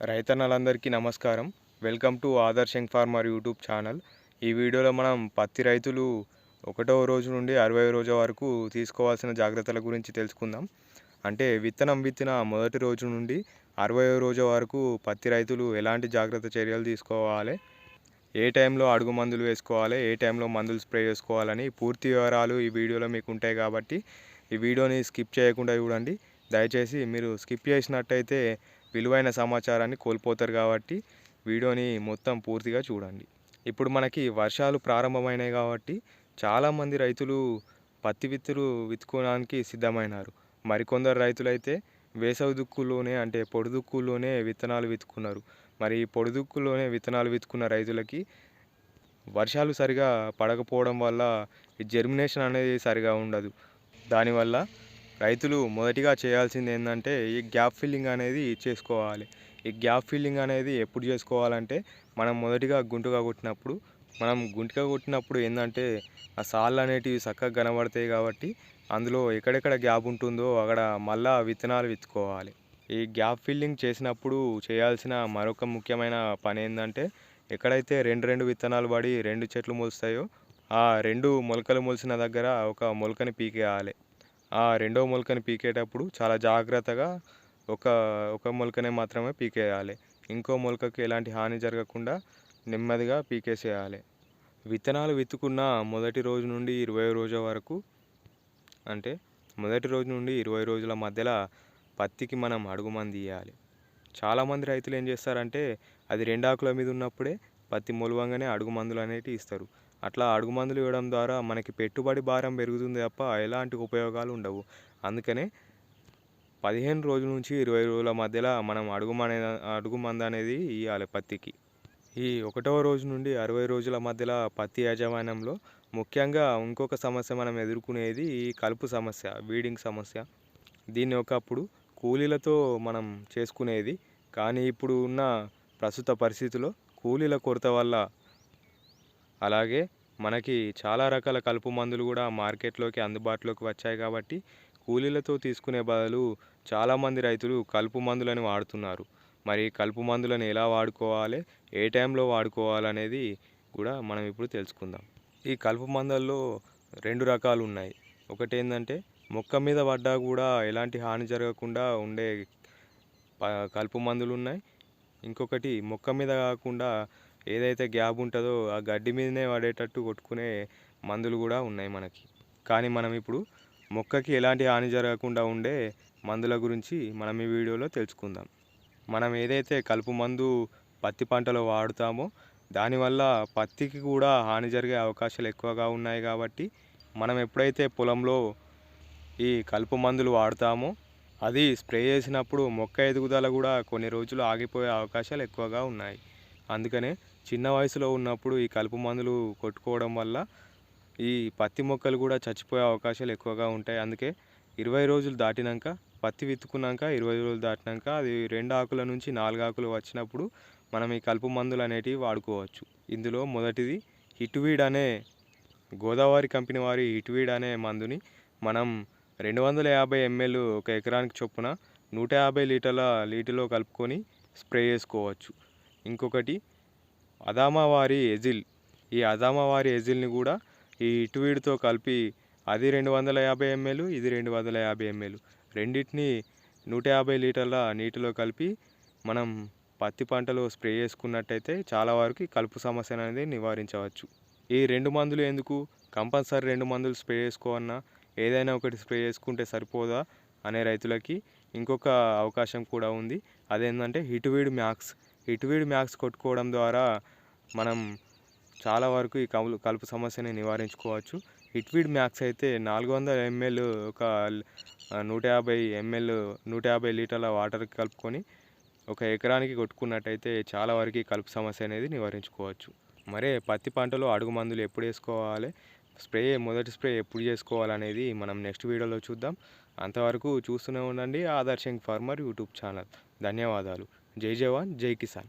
రైతన్నలందరికీ నమస్కారం. Welcome to Adarsha farmer YouTube channel. ఈ వీడియోలో మనం పత్తి రైతులు ఒకటవ రోజు నుండి అరవై రోజు వరకు తీసుకోవాల్సిన జాగ్రత్తల గురించి తెలుసుకుందాం. అంటే విత్తనం విత్తిన మొదటి రోజు నుండి అరవై రోజు వరకు పత్తి రైతులు ఎలాంటి జాగ్రత్త చర్యలు తీసుకోవాలి? ఏ టైంలో అడుగు మందులు వేసుకోవాలి? ఏ టైంలో మందులు స్ప్రే చేసుకోవాలని పూర్తి వివరాలు ఈ వీడియోలో మీకు ఉంటాయి కాబట్టి ఈ వీడియోని స్కిప్ చేయకుండా చూడండి. దయచేసి మీరు స్కిప్ చేసినట్టయితే విలువైన సమాచారాన్ని కోల్పోతారు కాబట్టి వీడియోని మొత్తం పూర్తిగా చూడండి. ఇప్పుడు మనకి వర్షాలు ప్రారంభమైనాయి కాబట్టి చాలామంది రైతులు పత్తి విత్తులు విత్తుకోవడానికి సిద్ధమైనారు. మరికొందరు రైతులైతే వేసవి దుక్కుల్లోనే అంటే పొడిదుక్కుల్లోనే విత్తనాలు విత్తుకున్నారు. మరి ఈ విత్తనాలు విత్తుకున్న రైతులకి వర్షాలు సరిగా పడకపోవడం వల్ల ఈ జర్మినేషన్ అనేది సరిగా ఉండదు. దానివల్ల రైతులు మొదటిగా చేయాల్సింది ఏంటంటే ఈ గ్యాప్ ఫిల్లింగ్ అనేది చేసుకోవాలి. ఈ గ్యాప్ ఫిల్లింగ్ అనేది ఎప్పుడు చేసుకోవాలంటే మనం మొదటిగా గుంటుగా కొట్టినప్పుడు మనం గుంటుగా కొట్టినప్పుడు ఏంటంటే ఆ సాళ్ళు అనేటివి చక్కగా కనబడతాయి కాబట్టి అందులో ఎక్కడెక్కడ గ్యాప్ ఉంటుందో అక్కడ మళ్ళా విత్తనాలు విత్తుకోవాలి. ఈ గ్యాప్ ఫిల్లింగ్ చేసినప్పుడు చేయాల్సిన మరొక ముఖ్యమైన పని ఏంటంటే ఎక్కడైతే రెండు రెండు విత్తనాలు పడి రెండు చెట్లు మొలుస్తాయో ఆ రెండు మొలకలు మొలిసిన దగ్గర ఒక మొలకని పీకేయాలి. ఆ రెండో మొలకని పీకేటప్పుడు చాలా జాగ్రత్తగా ఒక ఒక మొలకనే మాత్రమే పీకేయాలి. ఇంకో మొలకకి ఎలాంటి హాని జరగకుండా నెమ్మదిగా పీకేసేయాలి. విత్తనాలు విత్తుకున్న మొదటి రోజు నుండి ఇరవై రోజుల వరకు అంటే మొదటి రోజు నుండి ఇరవై రోజుల మధ్యలో పత్తికి మనం అడుగు మంది ఇవ్వాలి చాలామంది రైతులు ఏం చేస్తారంటే అది రెండాకుల మీద ఉన్నప్పుడే పత్తి మొలవంగానే అడుగు మందులు అనేటివి ఇస్తారు. అట్లా అడుగు మందులు ఇవ్వడం ద్వారా మనకి పెట్టుబడి భారం పెరుగుతుంది తప్ప ఎలాంటి ఉపయోగాలు ఉండవు. అందుకనే పదిహేను రోజుల నుంచి ఇరవై రోజుల మధ్యలో మనం అడుగు అడుగు మందు అనేది ఇవ్వాలి పత్తికి. ఈ ఒకటవ రోజు నుండి అరవై రోజుల మధ్యలో పత్తి యాజమాన్యంలో ముఖ్యంగా ఇంకొక సమస్య మనం ఎదుర్కొనేది ఈ కలుపు సమస్య వీడింగ్ సమస్య. దీన్ని ఒకప్పుడు కూలీలతో మనం చేసుకునేది కానీ ఇప్పుడు ఉన్న ప్రస్తుత పరిస్థితిలో కూలీల కొరత వల్ల అలాగే మనకి చాలా రకాల కలుపు మందులు కూడా మార్కెట్లోకి అందుబాటులోకి వచ్చాయి కాబట్టి కూలీలతో తీసుకునే బదులు చాలామంది రైతులు కలుపు మందులను వాడుతున్నారు. మరి కలుపు మందులను ఎలా వాడుకోవాలి ఏ టైంలో వాడుకోవాలనేది కూడా మనం ఇప్పుడు తెలుసుకుందాం. ఈ కలుపు మందుల్లో రెండు రకాలు ఉన్నాయి. ఒకటి ఏంటంటే మొక్క మీద పడ్డా కూడా ఎలాంటి హాని జరగకుండా ఉండే కలుపు మందులు ఉన్నాయి. ఇంకొకటి మొక్క మీద కాకుండా ఏదైతే గ్యాప్ ఉంటుందో ఆ గడ్డి మీదనే పడేటట్టు కొట్టుకునే మందులు కూడా ఉన్నాయి మనకి. కానీ మనం ఇప్పుడు మొక్కకి ఎలాంటి హాని జరగకుండా ఉండే మందుల గురించి మనం ఈ వీడియోలో తెలుసుకుందాం. మనం ఏదైతే కలుపు మందు పత్తి పంటలో వాడుతామో దానివల్ల పత్తికి కూడా హాని జరిగే అవకాశాలు ఎక్కువగా ఉన్నాయి కాబట్టి మనం ఎప్పుడైతే పొలంలో ఈ కలుపు మందులు వాడతామో అది స్ప్రే చేసినప్పుడు మొక్క ఎదుగుదల కూడా కొన్ని రోజులు ఆగిపోయే అవకాశాలు ఎక్కువగా ఉన్నాయి. అందుకనే చిన్న వయసులో ఉన్నప్పుడు ఈ కలుపు మందులు కొట్టుకోవడం వల్ల ఈ పత్తి మొక్కలు కూడా చచ్చిపోయే అవకాశాలు ఎక్కువగా ఉంటాయి. అందుకే ఇరవై రోజులు దాటినాక పత్తి విత్తుకున్నాక ఇరవై రోజులు దాటినాక అది రెండు ఆకుల నుంచి నాలుగు ఆకులు వచ్చినప్పుడు మనం ఈ కలుపు మందులు అనేటివి వాడుకోవచ్చు. ఇందులో మొదటిది హిట్వీడ్ అనే గోదావరి కంపెనీ వారి హిట్వీడ్ అనే మందుని మనం రెండు వందల యాభై ఎంఎల్ ఒక ఎకరానికి చొప్పున నూట యాభై లీటర్ల నీటిలో కలుపుకొని స్ప్రే చేసుకోవచ్చు. ఇంకొకటి అదామావారి ఎజిల్. ఈ అదామావారి ఎజిల్ని కూడా ఈ ఇటువీడితో కలిపి అది రెండు వందల యాభై ఎంఎల్ ఇది రెండు వందల యాభై ఎంఎల్. రెండింటిని నూట యాభై లీటర్ల నీటిలో కలిపి మనం పత్తి పంటలో స్ప్రే చేసుకున్నట్టయితే చాలా వరకు కలుపు సమస్య అనేది నివారించవచ్చు. ఈ రెండు మందులు ఎందుకు? కంపల్సరీ రెండు మందులు స్ప్రే చేసుకోవన్నా ఏదైనా ఒకటి స్ప్రే చేసుకుంటే సరిపోదా? అనే రైతులకి ఇంకొక అవకాశం కూడా ఉంది. అదేంటంటే హిటువీడ్ మ్యాక్స్. హిట్వీడ్ మ్యాక్స్ కొట్టుకోవడం ద్వారా మనం చాలా వరకు ఈ కలుపు కలుపు సమస్యని నివారించుకోవచ్చు. ఇట్వీడ్ మ్యాక్స్ అయితే నాలుగు వందల ఎంఎల్ ఒక నూట యాభై ఎంఎల్ నూట యాభై లీటర్ల వాటర్ కలుపుకొని ఒక ఎకరానికి కొట్టుకున్నట్టయితే చాలా వరకు కలుపు సమస్య అనేది నివారించుకోవచ్చు. మరే పత్తి పంటలో అడుగు మందులు ఎప్పుడు వేసుకోవాలి? స్ప్రే మొదటి స్ప్రే ఎప్పుడు చేసుకోవాలనేది మనం నెక్స్ట్ వీడియోలో చూద్దాం. అంతవరకు చూస్తూనే ఉండండి. Adarsha farmer YouTube channel. ధన్యవాదాలు. जय जवान जय किसान।